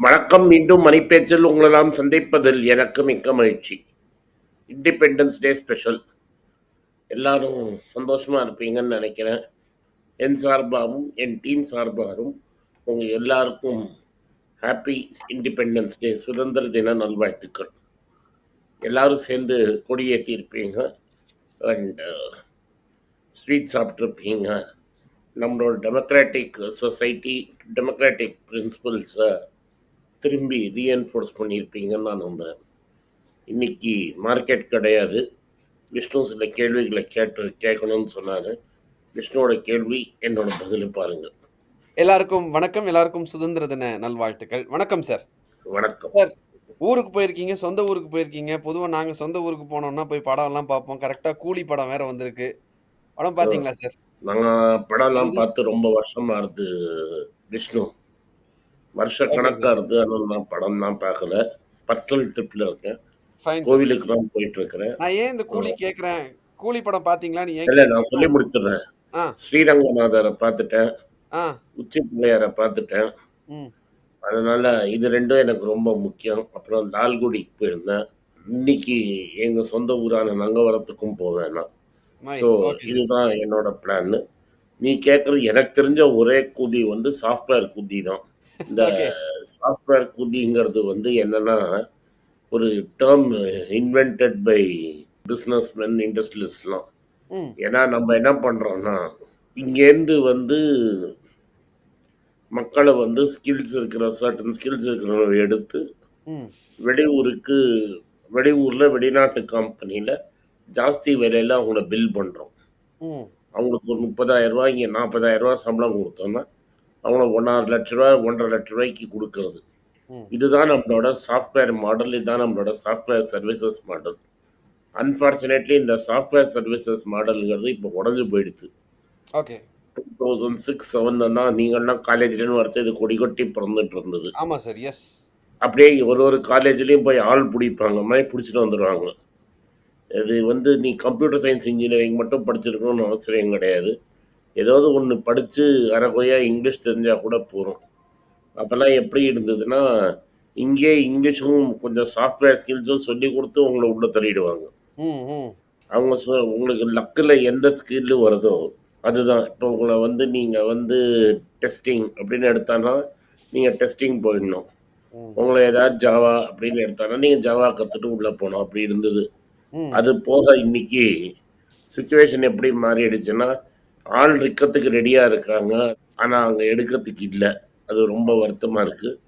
வணக்கம் மீண்டும் மணிப்பேச்சில் உங்களெல்லாம் சந்திப்பதில் எனக்கு மிக்க மகிழ்ச்சி. இண்டிபெண்டன்ஸ் டே ஸ்பெஷல் எல்லாரும் சந்தோஷமாக இருப்பீங்கன்னு நினைக்கிறேன். என் சார்பாகவும் என் டீம் சார்பாகவும் உங்கள் எல்லாருக்கும் ஹாப்பி இண்டிபெண்டன்ஸ் டே சுதந்திர தின நல்வாழ்த்துக்கள். எல்லாரும் சேர்ந்து கொடியேற்றியிருப்பீங்க uh, அண்டு அண்ட் ஸ்வீட் சாப்பிட்ருப்பீங்க நம்மளோட டெமோக்ராட்டிக் சொசைட்டி டெமோக்ராட்டிக் பிரின்சிபல்ஸை திரும்பி ரீஎன்ஃபோர்ஸ் பண்ணியிருப்பீங்கன்னு நான் நம்புகிறேன் இன்னைக்கு மார்க்கெட் கிடையாது. விஷ்ணு சில கேள்விகளை கேட்டு கேட்கணும்னு சொன்னார். விஷ்ணுவோட கேள்வி என்னோட பதிலை பாருங்கள். எல்லாருக்கும் வணக்கம். எல்லாருக்கும் சுதந்திர தின நல்வாழ்த்துக்கள். வணக்கம் சார். வணக்கம். சார் ஊருக்கு போயிருக்கீங்க சொந்த ஊருக்கு போயிருக்கீங்க. பொதுவாக நாங்கள் சொந்த ஊருக்கு போனோம்னா போய் படம் எல்லாம் பார்ப்போம் கரெக்டாக கூலி படம் வேற வந்திருக்கு. படம் பார்த்தீங்களா சார்? நாங்கள் படம்லாம் பார்த்து ரொம்ப வருஷமா இருந்து விஷ்ணு. வருஷ கணக்கா இருந்து ஆனால் நான் படம் தான் பார்க்கல. பர்சனல் ட்ரிப்பில் இருக்கேன். கோவிலுக்கு தான் போயிட்டு இருக்கிறேன். நான் ஏன் இந்த கூலி கேட்குறேன் கூலி படம் பார்த்தீங்களான்னு ஏன் இல்லை நான் சொல்லி முடிச்சிடுறேன். ஸ்ரீரங்கநாதரை பார்த்துட்டேன். உச்சி பிள்ளையாரை பார்த்துட்டேன். அதனால இது ரெண்டும் எனக்கு ரொம்ப முக்கியம். அப்புறம் லால்குடிக்கு போயிருந்தேன். இன்னைக்கு எங்க சொந்த ஊரான நங்கவரத்துக்கும் போவேன் ஸோ இதுதான் என்னோட பிளான் நீ கேட்குறது எனக்கு தெரிஞ்ச ஒரே குதி வந்து சாஃப்ட்வேர் குதி தான். இந்த சாஃப்ட்வேர் குதிங்கிறது வந்து என்னன்னா ஒரு டேர்ம் இன்வென்டட் பை பிஸ்னஸ்மென் இண்டஸ்ட்ரியலிஸ்ட்லாம் ம். ஏன்னா நம்ம என்ன பண்ணுறோம்னா இங்கேருந்து வந்து மக்களை வந்து ஸ்கில்ஸ் இருக்கிற சர்டன் ஸ்கில்ஸ் இருக்கிறவங்க எடுத்து வெளியூருக்கு வெளியூரில் வெளிநாட்டு கம்பெனியில் ஜாஸ்தி விலையில் அவங்கள பில் பண்ணுறோம் அவங்களுக்கு ஒரு முப்பதாயிரம் ரூபாய் இங்கே நாற்பதாயிரம் ரூபாய் சம்பளம் கொடுத்தோம்னா அவங்கள ஒன்றரை லட்ச ரூபா ஒன்றரை லட்ச ரூபாய்க்கு கொடுக்கறது. இதுதான் நம்மளோட சாஃப்ட்வேர் மாடல் இதுதான் நம்மளோட சாஃப்ட்வேர் சர்வீசஸ் மாடல் அன்ஃபார்ச்சுனேட்லி இந்த சாஃப்ட்வேர் சர்வீசஸ் மாடலுங்கிறது இப்போ உடஞ்சு போயிடுது ஓகே டூ தௌசண்ட் சிக்ஸ் செவன்னா நீங்கள்லாம் காலேஜ்லேன்னு வரது இது கொடி கொட்டி பிறந்துட்டு இருந்தது. ஆமாம் சார் எஸ் அப்படியே ஒரு ஒரு காலேஜ்லேயும் போய் ஆள் பிடிப்பாங்க. மாதிரி பிடிச்சிட்டு வந்துடுவாங்க இது வந்து நீ கம்ப்யூட்டர் சயின்ஸ் இன்ஜினியரிங் மட்டும் படிச்சிருக்கணும்னு அவசியம் கிடையாது. ஏதாவது ஒன்று படித்து அரைக்குறையாக இங்கிலீஷ் தெரிஞ்சால் கூட போகிறோம் அப்போல்லாம் எப்படி இருந்ததுன்னா இங்கே இங்கிலீஷும் கொஞ்சம் சாஃப்ட்வேர் ஸ்கில்ஸும் சொல்லி கொடுத்து உங்களை உள்ளே தள்ளிடுவாங்க. அவங்க சொ உங்களுக்கு லக்கில் எந்த ஸ்கில்லு வருதோ அதுதான். இப்போ உங்களை வந்து நீங்கள் வந்து டெஸ்டிங் அப்படின்னு எடுத்தானா நீங்கள் டெஸ்டிங் போயிடணும். உங்களை ஏதாவது ஜாவா அப்படின்னு எடுத்தானா நீங்கள் ஜாவா கற்றுட்டு உள்ளே போகணும். அப்படி இருந்தது. அது போக இன்னைக்கு சுச்சுவேஷன் எப்படி மாறிடுச்சுன்னா ஆள் இருக்கத்துக்கு ரெடியாக இருக்காங்க. ஆனால் அங்கே எடுக்கிறதுக்கு இல்லை. அது ரொம்ப வருத்தமாக இருக்குது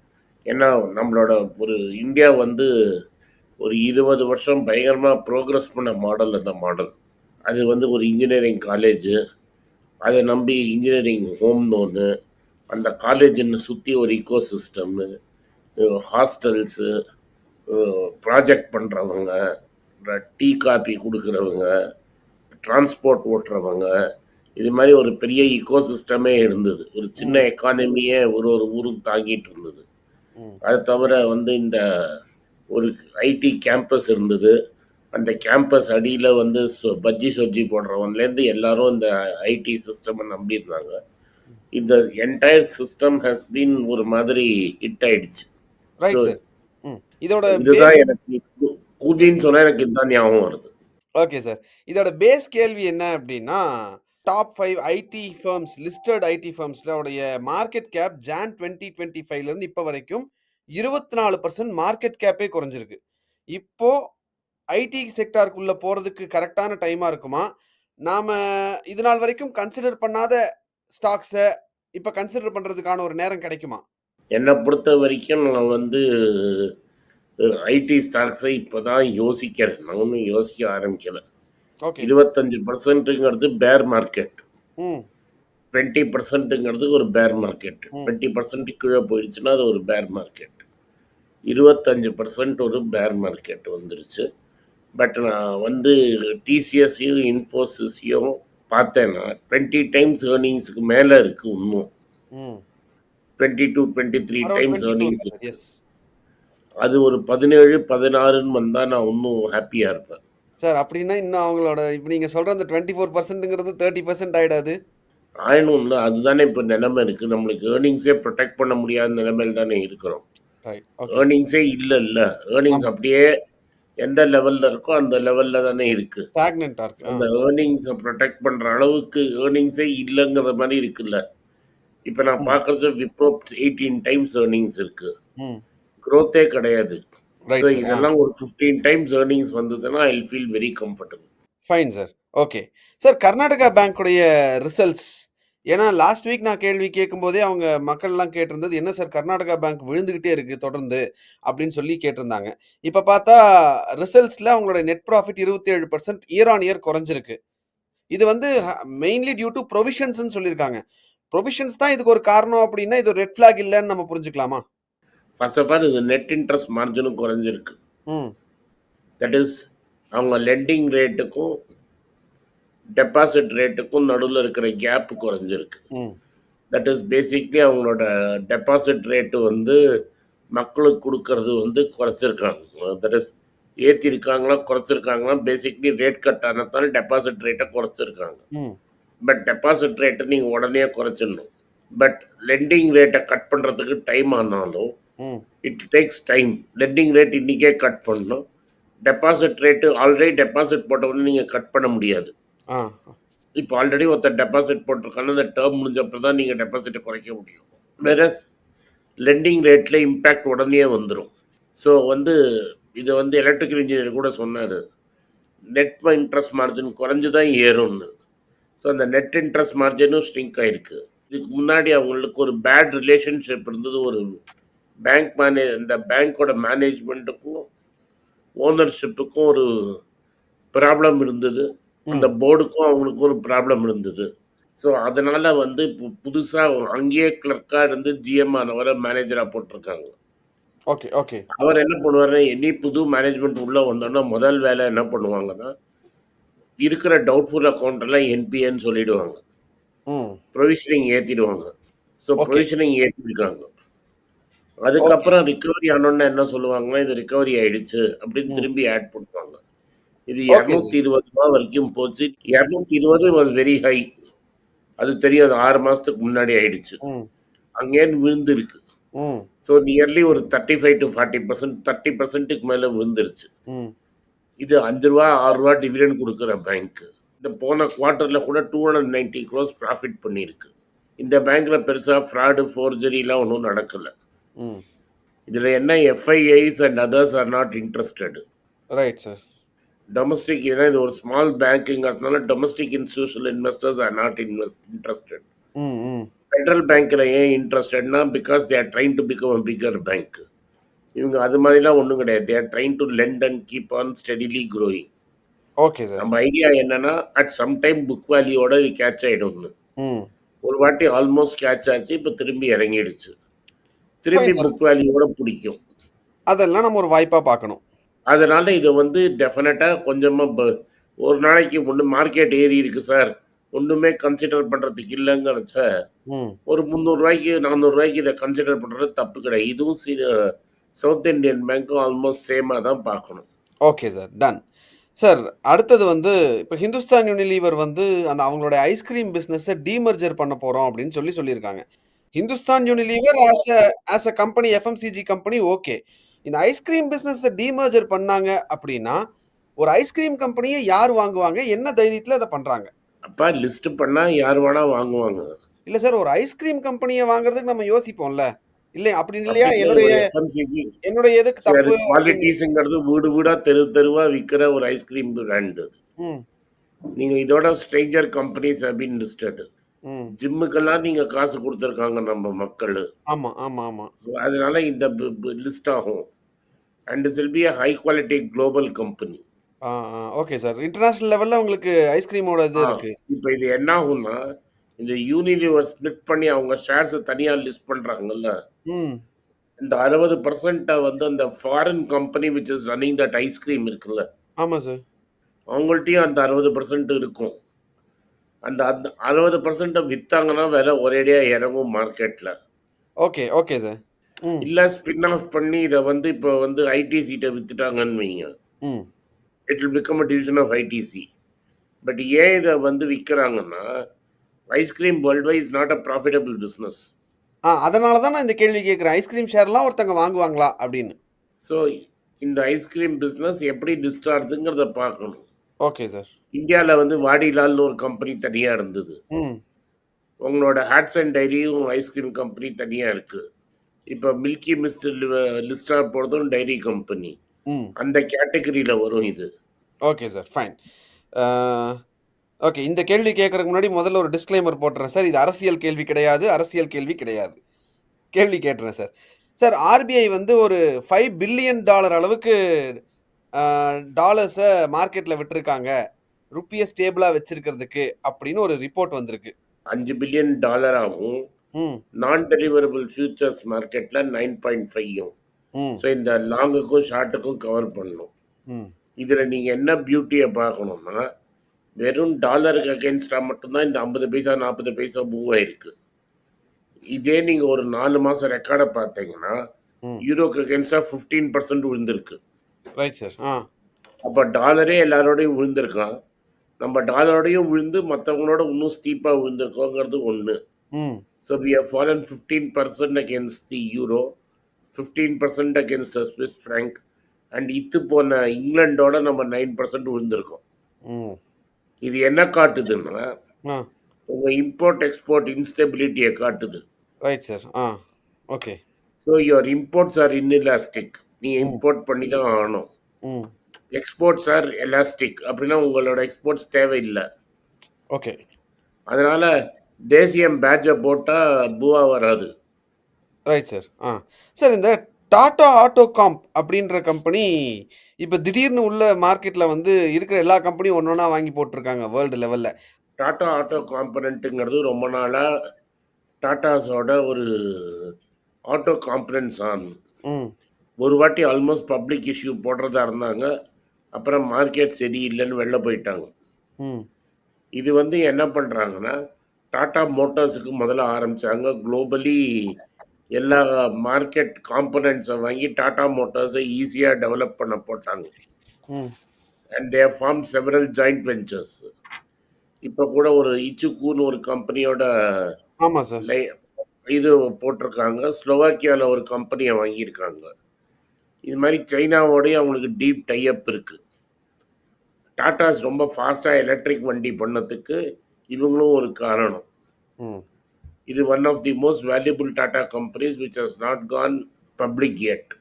ஏன்னா நம்மளோட ஒரு இந்தியா வந்து ஒரு இருபது வருஷம் பயங்கரமாக ப்ரோக்ரஸ் பண்ண மாடல் அந்த மாடல் அது வந்து ஒரு இன்ஜினியரிங் காலேஜு அதை நம்பி இன்ஜினியரிங் ஹோம் லோனு அந்த காலேஜின்னு சுற்றி ஒரு இக்கோ சிஸ்டம்மு ஹாஸ்டல்ஸு ப்ராஜெக்ட் பண்ணுறவங்க டீ காப்பி கொடுக்குறவங்க டிரான்ஸ்போர்ட் ஓட்டுறவங்க இது மாதிரி ஒரு பெரிய இக்கோ சிஸ்டமே இருந்தது. ஒரு சின்ன எக்கானமியே ஒரு ஒரு ஊரும் தாங்கிட்டு இருந்தது. அது தவிர வந்து இந்த ஒரு ஐடி கேம்பஸ் இருந்தது. அந்த கேம்பஸ் அடியில் வந்து பஜ்ஜி சொஜ்ஜி போடுறவன்லேருந்து எல்லாரும் இந்த ஐடி சிஸ்டமை நம்பியிருந்தாங்க. இந்த என்டையர் சிஸ்டம் ஹஸ் பீன் ஒரு மாதிரி ஹிட் ஆயிடுச்சு. இதோட இதுதான் எனக்கு கு- கூதின்னு சொன்னா எனக்கு இதுதான் ஞாபகம் வருது. ஓகே சார் இதோட பேஸ் கேள்வி என்ன அப்படின்னா top five IT firms listed IT ஃபர்ம்ஸ்லோடைய market cap ஜான் டுவெண்ட்டி டுவெண்ட்டி ஃபைவ்லேருந்து இப்போ வரைக்கும் இருபத்தி நாலு பர்சன்ட் மார்க்கெட் கேப்பே குறைஞ்சிருக்கு. இப்போ ஐடி செக்டாருக்குள்ளே போகிறதுக்கு கரெக்டான டைமாக இருக்குமா? நாம் இது நாள் வரைக்கும் கன்சிடர் பண்ணாத ஸ்டாக்ஸை இப்போ கன்சிடர் பண்ணுறதுக்கான ஒரு நேரம் கிடைக்குமா? என்னை பொறுத்த வரைக்கும் நான் வந்து ஐடி ஸ்டாக்ஸை இப்போ தான் யோசிக்கிறேன். நான் ஒன்றும் யோசிக்க ஆரம்பிக்கலை. இருபத்தஞ்சு பர்சன்ட்டுங்கிறது பேர் மார்க்கெட் டுவெண்ட்டி பர்சன்ட்டுங்கிறது ஒரு பேர் மார்க்கெட் டுவெண்ட்டி பர்சன்ட் கீழே போயிடுச்சுன்னா அது ஒரு பேர் மார்க்கெட் இருபத்தஞ்சு பர்சன்ட் ஒரு பேர் மார்க்கெட் வந்துருச்சு. பட் நான் வந்து டிசிஎஸ்ஸையும் இன்ஃபோசிஸையும் பார்த்தேன்னா டுவெண்ட்டி டைம்ஸ் ஏர்னிங்ஸுக்கு மேலே இருக்குது இன்னும். Twenty two twenty three times earnings அது ஒரு பதினேழு பதினாறுன்னு வந்தால் நான் இன்னும் ஹாப்பியாக இருப்பேன். சார் அப்படின்னா இன்னும் அவங்களோட இப்போ நீங்கள் சொல்கிற அந்த டுவெண்ட்டி ஃபோர் பர்சன்ட்டுங்கிறது தேர்ட்டி பர்சன்ட் ஆகிடாது ஆயினும்ல அதுதானே இப்போ நிலைமை இருக்குது நம்மளுக்கு ஏர்னிங்ஸே ப்ரொடெக்ட் பண்ண முடியாத நிலைமையில் தானே இருக்கிறோம். ஏர்னிங்ஸே இல்லல்ல. ஏர்னிங்ஸ் ஆமா. அப்படியே எந்த லெவல்ல இருக்கோ அந்த லெவல்ல தானே இருக்கு. ஸ்டாக்னன்ட்டா இருக்கு. அந்த. ஏர்னிங்ஸ புரொடெக்ட் பண்ற அளவுக்கு ஏர்னிங்ஸே இல்லங்கிற மாரி இருக்குல்ல. இப்ப நான். பார்க்கறது விப்ரோ 18 டைம்ஸ் ஏர்னிங்ஸ் இருக்கு. ம். குரோத்தே கிடையாது. ஸோ. இதெல்லாம் ஒரு 15 டைம்ஸ் ஏர்னிங்ஸ் வந்ததுன்னா, I feel very comfortable. Fine sir. Okay. Sir Karnataka பேங்க்குடைய results ஏன்னா லாஸ்ட் வீக் நான் கேள்வி கேட்கும்போதே அவங்க மக்கள்லாம் கேட்டிருந்தது, "என்ன சார் கர்நாடகா பேங்க் விழுந்துகிட்டே இருக்கு தொடர்ந்து" அப்படின்னு சொல்லி கேட்டிருந்தாங்க. இப்ப பார்த்தா ரிசல்ட்ஸ்ல அவங்களோட net profit 27% year on year குறைஞ்சிருக்கு. இது வந்து மெயின்லி டியூ டூ புரோவிஷன்ஸ்ன்னு சொல்லியிருக்காங்க. புரோவிஷன்ஸ் தான் இதுக்கு ஒரு காரணம் அப்படின்னா, இது ஒரு ரெட் ஃபிளாக் இல்லன்னு நம்ம புரிஞ்சுக்கலாமா? ஃபர்ஸ்ட் ஆஃப் ஆல் இது நெட் இன்ட்ரெஸ்ட் மார்ஜினும் குறைஞ்சிருக்கு. தட் இஸ் அவங்க லெண்டிங் ரேட்டுக்கும், டெபாசிட் ரேட்டுக்கும் நடுவுல இருக்கிற கேப் குறைஞ்சிருக்கு. தட் இஸ் பேசிக்லி அவங்களோட டெபாசிட் ரேட்டு வந்து மக்களுக்கு குடுக்கறது வந்து குறைச்சிருக்காங்க. தட் இஸ் ஏத்திருக்காங்களா, குறைச்சிருக்காங்களா, பேசிக்லி ரேட் கட் ஆனதால டெபாசிட் ரேட்ட குறைச்சிருக்காங்க. பட் டெபாசிட் ரேட்ட நீங்க உடனே குறைச்சிடணும். பட் லெண்டிங் ரேட்ட கட் பண்றதுக்கு டைம் ஆனாலும். It takes time. Lending rate இன்னைக்கே கட் பண்ணணும். டெபாசிட் ரேட்டு ஆல்ரெடி டெபாசிட் போட்ட உடனே நீங்க கட் பண்ண முடியாது. இப்ப ஆல்ரெடி ஒருத்தன் டெபாசிட் போட்டிருக்கான்னா, அந்த டெர்ம் முடிஞ்ச அப்புறம் தான் நீங்க டெபாசிட்ட குறைக்க முடியும். வேரஸ் லெண்டிங் ரேட்ல இம்பாக்ட் உடனே வந்துரும். ஸோ வந்து இத வந்து எலக்ட்ரிக்கல் இன்ஜினியர் கூட சொன்னாரு. நெட் இன்ட்ரெஸ்ட் மார்ஜின் குறைஞ்சு தான் ஏறும்னு. ஸோ அந்த நெட் இன்ட்ரெஸ்ட் மார்ஜினும் ஷ்ரிங்க் ஆயிருக்கு. இதுக்கு முன்னாடி அவங்களுக்கு ஒரு பேட் ரிலேஷன்ஷிப் இருந்தது. ஒரு பேங்க் மேனே இந்த பேங்கோட மேனேஜ்மென்ட்டுக்கும், ஓனர்ஷிப்புக்கும் ஒரு ப்ராப்ளம் இருந்தது. அந்த. போர்டுக்கும் அவங்களுக்கும் ஒரு ப்ராப்ளம் இருந்தது. ஸோ அதனால வந்து பு புதுசா அங்கேயே கிளர்க்கா இருந்து ஜிஎம் ஆனவர மேனேஜரா போட்டிருக்காங்க. Okay, okay. அவர் என்ன பண்ணுவாருன்னா, எனி புது மேனேஜ்மென்ட் உள்ள வந்தோனே முதல் வேலை என்ன பண்ணுவாங்கன்னா, இருக்கிற டவுட்ஃபுல் அக்கவுண்ட் எல்லாம் என்பிஏன்னு சொல்லிடுவாங்க. புரோவிஷனிங் ஏத்திடுவாங்க. ஸோ. புரோவிஷனிங் ஏத்திருக்காங்க. அதுக்கப்புறம் ரிகவரி ஆனோனே என்ன சொல்லுவாங்கன்னா, இது ரிகவரி ஆயிடுச்சு அப்படின்னு. திரும்பி ஆட் பண்ணுவாங்க. இது ரூ. ஓகே. 220 வரைக்கும் போச்சு. 220 வாஸ் வெரி ஹை. அது தெரியும். அது 6 மாசத்துக்கு முன்னாடி ஆயிடுச்சு. அங்கேருந்து விழுந்திருக்கு. ஸோ நியர்லி ஒரு 35-40% 30%க்கு மேல விழுந்துருச்சு. இது ரூ. 5 ரூ. 6 டிவிடெண்ட் குடுக்குற பேங்க். இந்த போன குவார்ட்டர்ல கூட 290 குரோர்ஸ் ப்ராஃபிட் பண்ணியிருக்கு. இந்த பேங்க்ல பெருசா ஃப்ராடு, ஃபோர்ஜரிலாம் ஒண்ணும் நடக்கல. இதுல என்ன FIIs and others are not interested. Right sir. Domestic ஏன்னா இது ஒரு small பேங்க்ங்கிறதுனால domestic institutional investors are not invest interested. Federal பேங்க்ல ஏன் இன்ட்ரஸ்டட்னா, because they are trying to become a bigger bank. இவங்க அது மாதிரிலாம் ஒண்ணும் கிடையாது. They are trying to lend and keep on steadily growing. Okay sir. நம்ம ஐடியா என்னன்னா, at some time book வேல்யூவோட கேட்ச் ஆயிடும்னு. ம். ஒரு வாட்டி ஆல்மோஸ்ட் கேட்ச் ஆச்சு. இப்ப திரும்பி இறங்கிடுச்சு. திரும்பி. புக் வேல்யூவோட புடிக்கும். அதெல்லாம் நம்ம ஒரு வாய்ப்பா பார்க்கணும். அதனால இத வந்து டெஃபினட்டா கொஞ்சமா ப ஒரு நாளைக்கு ஒண்ணு மார்க்கெட் ஏறி இருக்கு சார். ஒண்ணுமே கன்சிடர் பண்றதுக்கு இல்லங்கிறச்ச. ஒரு ரூ. 300 ரூ. 400 இத கன்சிடர் பண்றது தப்பு கிடையாது. இதுவும் சி சவுத் இந்தியன் பேங்க்கும் ஆல்மோஸ்ட் சேமா தான் பார்க்கணும். Okay sir. டன். சார் அடுத்தது வந்து இப்ப ஹிந்துஸ்தான் யூனிலீவர் வந்து அந்த அவங்களோட ஐஸ்கிரீம் பிசினஸ டீமர்ஜர் பண்ண போறோம் அப்படின்னு சொல்லி சொல்லியிருக்காங்க. Hindustan Unilever as a as a company FMCG company okay. இந்த ஐஸ்கிரீம் பிசினஸ டீமர்ஜர் பண்ணாங்க அப்படின்னா, ஒரு ஐஸ்கிரீம் கம்பெனிய யார் வாங்குவாங்க? என்ன தைரியத்துல அத பண்றாங்க? அப்ப லிஸ்ட் பண்ணா யார் வேணா வாங்குவாங்க. இல்ல சார் ஒரு ஐஸ்கிரீம் கம்பெனிய வாங்குறதுக்கு நம்ம யோசிப்போம்ல. இல்ல அப்படி இல்லையா? என்னுடைய என்னுடைய எதுக்கு தப்பு அப்படின்னு குவாலிட்டீஸ்ங்கிறது வீடு வீடா, தெரு தெருவா விக்கிற ஒரு ஐஸ்கிரீம் பிராண்ட். ம். நீங்க இதோட ஸ்ட்ரேஞ்சர் கம்பெனிஸ் பீன் லிஸ்டட். ம். ஜிம்முக்கெல்லாம் நீங்க காசு குடுத்துருக்காங்க நம்ம மக்களு. ஆமா, ஆமா, ஆமா. அதனால இந்த ப ப லிஸ்ட் ஆகும். And it will be a high quality global company. Ah, ah. Okay sir. International லெவல்ல உங்களுக்கு ஐஸ்கிரீமோட இது ஆ இருக்கு. இப்ப இது என்ன ஆகும்னா, இந்த யூனிலிவர் ஸ்ப்ளிட் பண்ணி அவங்க ஷேர்ஸ தனியா லிஸ்ட் பண்றாங்கல்ல. ம். இந்த 60% வந்து அந்த foreign company which is running that ice cream இருக்குல்ல. ஆமா சார். அவங்கள்ட்டயும் அந்த 60% இருக்கும். அந்த அந்த 60% வித்தாங்கன்னா விலை ஒரேடியா இறங்கும் மார்க்கெட்ல. Okay, okay sir. இல்ல ஸ்பின் ஆஃப் பண்ணி இத வந்து இப்ப வந்து ஐடிசிட்ட வித்துட்டாங்கன்னு வைங்க. It will become a division of ITC. But ஏன் இத வந்து விக்கிறாங்கன்னா, ice cream world wise not a profitable business. ஆ அதனால தான் நான் இந்த கேள்வி கேட்கிறேன். ஐஸ்கிரீம் ஷேர்லாம் ஒருத்தங்க வாங்குவாங்களா? அப்படின்னு. ஸோ இந்த ஐஸ்கிரீம் பிஸ்னஸ் எப்படி டிஸ்ட் ஆகுதுங்கிறத பார்க்கணும். Okay sir. இந்தியால வந்து வாடிலால்னு ஒரு கம்பெனி தனியா இருந்தது. ம். உங்களோட ஹேட்ஸ் அண்ட் டைரியும் ஐஸ்கிரீம் கம்பெனி தனியா இருக்கு. இப்ப மில்கி மிஸ்ட் லி லிஸ்டா போறதும் டைரி கம்பெனி. ம். அந்த கேட்டகரியில வரும் இது. Okay sir. ஃபைன். ஓகே. இந்த கேள்வி கேட்கறதுக்கு முன்னாடி முதல்ல ஒரு டிஸ்க்ளைமர் போட்டுறேன் சார். இது அரசியல் கேள்வி கிடையாது. அரசியல் கேள்வி கிடையாது. கேள்வி கேட்டுறேன் சார். சார் ஆர்பிஐ வந்து ஒரு 5 பில்லியன் டாலர் அளவுக்கு டாலர்ஸ மார்க்கெட்ல விட்டிருக்காங்க. ருப்பிய ஸ்டேபிளா வச்சிருக்கிறதுக்கு அப்படின்னு ஒரு ரிப்போர்ட் வந்திருக்கு. 5 பில்லியன் டாலராவும், ம். நான் டெலிவரபிள் ஃபியூச்சர்ஸ் மார்க்கெட்ல 9.5யும். ம். ஸோ இந்த லாங்குக்கும், ஷார்ட்டுக்கும் கவர் பண்ணணும். ம். இதுல நீங்க என்ன பியூட்டிய பார்க்கணும்னா, வெறும் டாலருக்கு அகைன்ஸ்டா மட்டும் தான் இந்த 50 பைசா, 40 பைசா மூவ் ஆயிருக்கு. இதே நீங்க ஒரு 4 மாசம் ரெக்கார்ட பார்த்தீங்கன்னா. யூரோக்கு அகைன்ஸ்டா 15% விழுந்திருக்கு. Right sir. அப்ப டாலரே எல்லாரோடையும் விழுந்திருக்கான். நம்ம டாலரோடையும் விழுந்து மத்தவங்களோட இன்னும் ஸ்டீப்பா விழுந்திருக்கோங்கிறது. ம். So we have fallen 15% against the euro, 15% against the Swiss franc and இத்து போன இங்கிலாண்டோட நம்ம 9% விழுந்திருக்கோம். ம். இது என்ன காட்டுதுன்னா. உங்க இம்போர்ட், எக்ஸ்போர்ட் இன்ஸ்டபிலிட்டிய காட்டுது. Right sir. Ah. Okay. So your imports are inelastic. நீங்க ம். இம்போர்ட் பண்ணி தான் ஆகணும். Exports are elastic. அப்படின்னா உங்களோட எக்ஸ்போர்ட்ஸ் தேவையில்ல. ஓகே. அதனால தேசியம் பேட்ஜ போட்டா பூவா வராது. Right sir. ஆ. சார் இந்த டாடா ஆட்டோகாம்ப் அப்படின்ற கம்பெனி இப்ப திடீர்னு உள்ள மார்க்கெட்ல வந்து இருக்கிற எல்லா கம்பெனியும் ஒண்ணொண்ணா வாங்கி போட்டுருக்காங்க வேர்ல்டு லெவல்ல. டாடா ஆட்டோ காம்பனன்ட்ங்கிறது ரொம்ப நாளா டாடாஸோட ஒரு ஆட்டோ காம்பனன்ட்ஸ் ஆன். ஒரு வாட்டி ஆல்மோஸ்ட் பப்ளிக் இஷ்யூ போடுறதா இருந்தாங்க. அப்புறம் மார்க்கெட் சரியில்லன்னு வெளில போயிட்டாங்க. இது வந்து என்ன பண்றாங்கன்னா, டாடா மோட்டார்ஸுக்கு முதல்ல ஆரம்பிச்சாங்க. குளோபலி எல்லா மார்க்கெட் காம்பனன்ட்ஸ வாங்கி டாடா மோட்டார்ஸ ஈஸியா டெவலப் பண்ண போட்டாங்க. And they have formed several joint ventures. இப்ப கூட ஒரு இச்சுக்கூன்னு ஒரு கம்பெனியோட ஆமா சார். லை இது போட்டிருக்காங்க. ஸ்லோவாக்கியால ஒரு கம்பெனிய வாங்கியிருக்காங்க. இது மாரி சைனாவோடயும் அவங்களுக்கு டீப் டை அப் டாடாஸ் ரொம்ப ஃபாஸ்ட்டா எலக்ட்ரிக் வண்டி பண்ணதுக்கு இவங்களும் ஒரு காரணம். இது one of the most valuable Tata companies which has not gone public yet.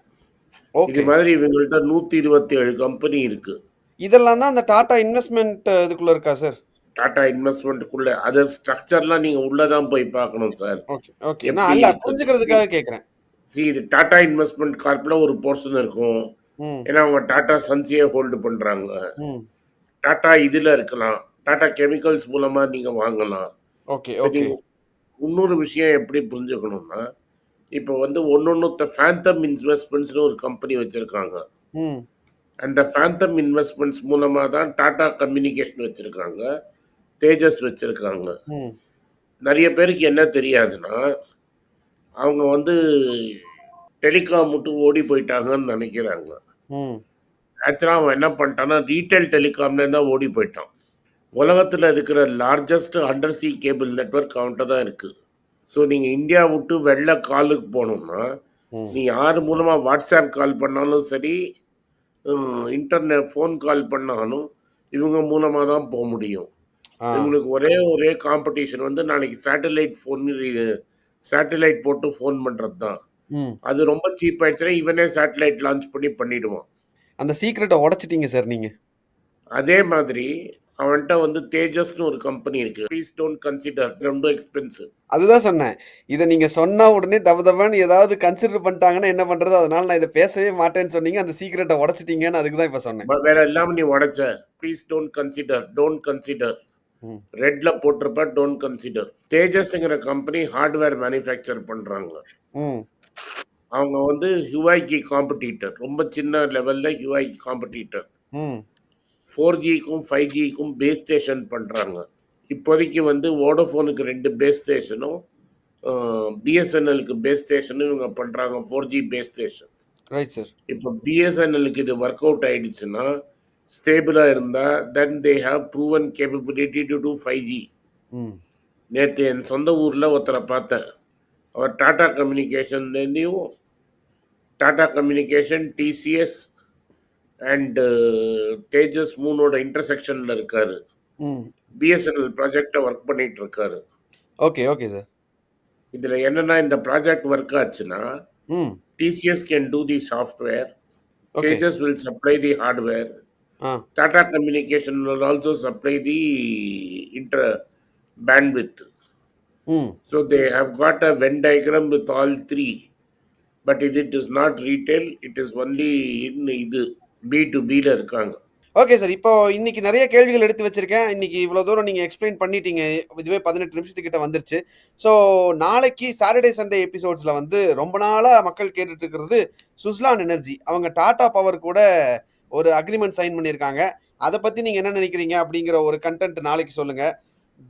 இது. மாதிரி இவங்கள்ட்ட 127 கம்பெனி இருக்கு. இதெல்லாம் தான் அந்த டாடா இன்வெஸ்ட்மென்ட் இதுக்குள்ள இருக்கா சார்? டாடா இன்வெஸ்ட்மென்ட்க்குள்ள அதர் ஸ்ட்ரக்சர்லாம் நீங்க உள்ள தான் போய் பார்க்கணும் சார். ஓகே. ஓகே. நான் இல்ல? புரிஞ்சுக்கிறதுக்காக கேட்கிறேன். சி இது டாடா இன்வெஸ்ட்மென்ட் கார்ப்ல ஒரு போர்ஷன் இருக்கும். ஏன்னா அவங்க டாடா சன்ஸையே ஹோல்டு பண்றாங்க. டாடா இதுல இருக்கலாம். டாடா கெமிக்கல்ஸ் மூலமா நீங்க வாங்கலாம். ஓகே. ஓகே. இன்னொரு விஷயம் எப்படி புரிஞ்சுக்கணும்னா, இப்ப வந்து ஒண்ணொண்ணுத்த ஃபேந்தம் இன்வெஸ்ட்மென்ட்ஸ்னு ஒரு கம்பெனி வச்சிருக்காங்க. அந்த ஃபேந்தம் இன்வெஸ்ட்மென்ட்ஸ் மூலமா தான் டாடா கம்யூனிகேஷன் வச்சிருக்காங்க. தேஜஸ் வச்சிருக்காங்க. நெறைய பேருக்கு என்ன தெரியாதுன்னா, அவங்க வந்து டெலிகாம் விட்டு ஓடி போயிட்டாங்கன்னு நெனைக்கிறாங்க. ம். ஆக்சுவலா அவன் என்ன பண்ணிட்டான்னா, ரீட்டெயில் டெலிகாம்லேருந்து தான் ஓடி போயிட்டான். உலகத்துல இருக்கிற largest under sea cable network அவன்ட்ட தான் இருக்கு. ஸோ நீங்க இந்தியா விட்டு வெளில காலுக்கு போணும்னா, ம். நீ யார் மூலமா வாட்ஸ்அப் கால் பண்ணாலும் சரி, இன்டர்நெட் ஃபோன் கால் பண்ணாலும் இவங்க மூலமா தான் போ முடியும். இவங்களுக்கு ஒரே ஒரே காம்படிஷன் வந்து நாளைக்கு சேட்டலைட் ஃபோன் சேட்டலைட் போட்டு ஃபோன் பண்றது தான். அது ரொம்ப சீப் ஆயிடுச்சுன்னா, இவனே சேட்டலைட் லான்ச் பண்ணி பண்ணிடுவான். அந்த சீக்ரெட்ட உடைச்சிட்டீங்க சார் நீங்க. அதே மாதிரி அவன்ட்ட வந்து தேஜஸ்ன்னு ஒரு கம்பெனி இருக்கு. ப்ளீஸ் டோன்ட் கன்சிடர் ரொம்ப எக்ஸ்பென்சிவ். அதுதான் சொன்னேன். இத நீங்க சொன்னா உடனே தப தபன்னு ஏதாவது கன்சிடர் பண்ணிட்டாங்கன்னா என்ன பண்றது? அதனால நான் இத பேசவே மாட்டேன்னு சொன்னீங்க. அந்த சீக்ரெட்ட உடைச்சிட்டீங்கன்னு அதுக்கு தான் இப்ப சொன்னேன். வேற எல்லாம் நீ உடைச்ச. Please don't consider, don't consider. ரெட்ல போட்டிருப்ப டோன்ட் கன்சிடர். தேஜஸ்ங்கிற கம்பெனி ஹார்ட்வேர் மேனுஃபேக்சர் பண்றாங்க. அவங்க வந்து ஹியூவாய்க்கு காம்படிட்டர். ரொம்ப சின்ன லெவலில் ஹியூவாய்க்கு காம்படிட்டர். ஃபோர் ஜிக்கும் ஃபைவ் ஜிக்கும் பேஸ் ஸ்டேஷன் பண்ணுறாங்க இப்போதைக்கு வந்து வோடோஃபோனுக்கு ரெண்டு பேஸ் ஸ்டேஷனும் பிஎஸ்என்எலுக்கு பேஸ் ஸ்டேஷனும் இவங்க பண்ணுறாங்க four G base station right sir இப்போ பிஎஸ்என்எலுக்கு இது ஒர்க் அவுட் ஆயிடுச்சுன்னா ஸ்டேபிளாக இருந்தால் then they have proven capability to do five G நேற்று என் சொந்த ஊரில் ஒருத்தரை பார்த்தேன். அவர் Tata கம்யூனிகேஷன்லேருந்தையும் Tata communication TCS and Tejas மூணோட இன்டர்செக்ஷனில் இருக்காரு. பிஎஸ்என்எல் ப்ராஜெக்டை ஒர்க் பண்ணிட்டு இருக்காரு ஓகே ஓகே சார் இதில் என்னன்னா இந்த ப்ராஜெக்ட் ஒர்க் ஆச்சுன்னா TCS can do the software Tejas will supply the hardware ah. Tata Communication will also supply the inter bandwidth. ம். So they have got a Venn diagram with but இது it is not retail it is only in இது B to பியில் இருக்காங்க. Okay sir இப்போ இன்னைக்கு நிறைய கேள்விகள் எடுத்து வச்சிருக்கேன். இன்னைக்கு இவ்வளோ தூரம் நீங்கள் எக்ஸ்பிளைன் பண்ணிட்டீங்க. இதுவே பதினெட்டு நிமிஷத்துக்கிட்ட வந்துருச்சு. ஸோ நாளைக்கு சாட்டர்டே சண்டே எபிசோட்ஸில் வந்து ரொம்ப நாளாக மக்கள் கேட்டுட்டு இருக்கிறது சுஸ்லான் எனர்ஜி அவங்க டாடா பவர் கூட ஒரு அக்ரிமெண்ட் சைன் பண்ணியிருக்காங்க. அதை பற்றி நீங்கள் என்ன நினைக்கிறீங்க அப்படிங்கிற ஒரு கண்டென்ட் நாளைக்கு சொல்லுங்கள்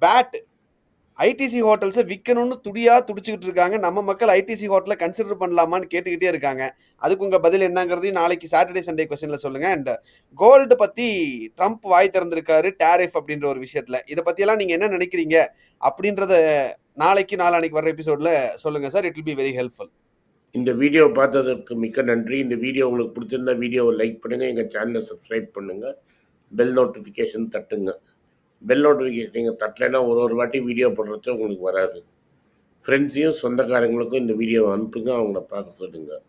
பேட் ஐடிசி ஹோட்டல்ஸை விற்கணும்னு துடியாக துடிச்சிக்கிட்டு இருக்காங்க. நம்ம மக்கள் ஐடிசி ஹோட்டலை கன்சிடர் பண்ணலாமான்னு கேட்டுக்கிட்டே இருக்காங்க. அதுக்கு உங்கள் பதில் என்னங்கிறதையும் நாளைக்கு சாட்டர்டே சண்டே கொஸ்டினில் சொல்லுங்கள் அண்ட் கோல்டு பற்றி ட்ரம்ப் வாய் திறந்திருக்காரு டேரிஃப் அப்படின்ற ஒரு விஷயத்தில். இதை பற்றியெல்லாம் நீங்கள் என்ன நினைக்கிறீங்க? அப்படின்றத நாளைக்கு நாளானைக்கு வர எபிசோடில் சொல்லுங்கள் sir it will be very helpful இந்த வீடியோ பார்த்ததற்கு மிக்க நன்றி. இந்த வீடியோ உங்களுக்கு பிடிச்சிருந்தா வீடியோவை லைக் பண்ணுங்கள் எங்கள் சேனலை சப்ஸ்கிரைப் பண்ணுங்கள் பெல் நோட்டிஃபிகேஷன் தட்டுங்க. பெல் நோட்டிஃபிகேஷன் நீங்கள் தட்டலைன்னா ஒரு ஒரு வாட்டி வீடியோ போடுறச்ச உங்களுக்கு வராது. ஃப்ரெண்ட்ஸையும் சொந்தக்காரங்களுக்கும் இந்த வீடியோவை அனுப்புங்க அவங்கள பார்க்க சொல்லுங்கள்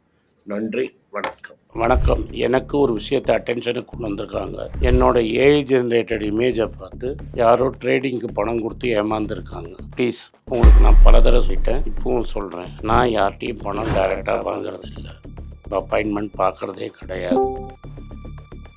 நன்றி வணக்கம். வணக்கம். எனக்கு ஒரு விஷயத்தை அட்டென்ஷனுக்கு கொண்டு வந்திருக்காங்க. என்னோட ஏஐ ஜென்ரேட்டட் இமேஜை பார்த்து யாரோ ட்ரேடிங்க்கு பணம் கொடுத்து ஏமாந்துருக்காங்க. ப்ளீஸ் உங்களுக்கு நான் பல தடவை சொல்லிட்டேன் இப்பவும் சொல்கிறேன் நான் யார்கிட்டையும் பணம் டைரெக்டாக வாங்குறது இல்லை அப்பாயின்மெண்ட் பார்க்குறதே கிடையாது.